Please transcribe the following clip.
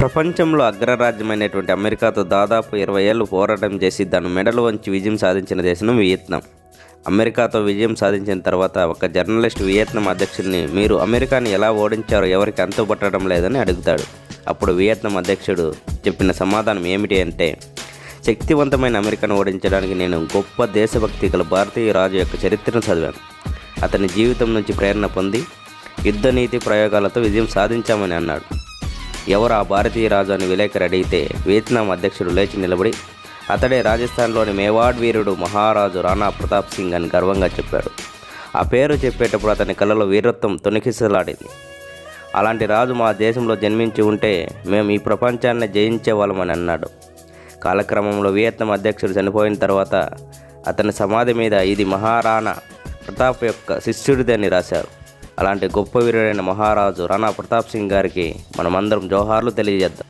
ప్రపంచంలో అగ్రరాజ్యమైనటువంటి అమెరికాతో దాదాపు ఇరవై ఏళ్ళు పోరాటం చేసి దాని మెడలు వంచి విజయం సాధించిన దేశం వియత్నాం. అమెరికాతో విజయం సాధించిన తర్వాత ఒక జర్నలిస్ట్ వియత్నాం అధ్యక్షుడిని మీరు అమెరికాని ఎలా ఓడించారో ఎవరికి అంతుపట్టడం లేదని అడుగుతాడు. అప్పుడు వియత్నాం అధ్యక్షుడు చెప్పిన సమాధానం ఏమిటి అంటే శక్తివంతమైన అమెరికాను ఓడించడానికి నేను గొప్ప దేశభక్తి గల భారతీయ రాజు యొక్క చరిత్రను చదివాను. అతని జీవితం నుంచి ప్రేరణ పొంది యుద్ధ నీతి ప్రయోగాలతో విజయం సాధించామని అన్నాడు. ఎవరు ఆ భారతీయ రాజు అని విలేకరు అడిగితే వియత్నాం అధ్యక్షుడు లేచి నిలబడి అతడే రాజస్థాన్లోని మేవాడ్ వీరుడు మహారాజు రాణా ప్రతాప్ సింగ్ అని గర్వంగా చెప్పాడు. ఆ పేరు చెప్పేటప్పుడు అతని కళ్ళలో వీరత్వం తొణికిసలాడింది. అలాంటి రాజు మా దేశంలో జన్మించి ఉంటే మేము ఈ ప్రపంచాన్ని జయించేవాళ్ళమని అన్నాడు. కాలక్రమంలో వియత్నాం అధ్యక్షుడు చనిపోయిన తర్వాత అతని సమాధి మీద ఇది మహారాణా ప్రతాప్ యొక్క శిష్యుడిదని రాశారు. అలాంటి గొప్ప వీరుడైన మహారాజు రాణా ప్రతాప్ సింగ్ గారికి మనమందరం జోహార్లు తెలియజేద్దాం.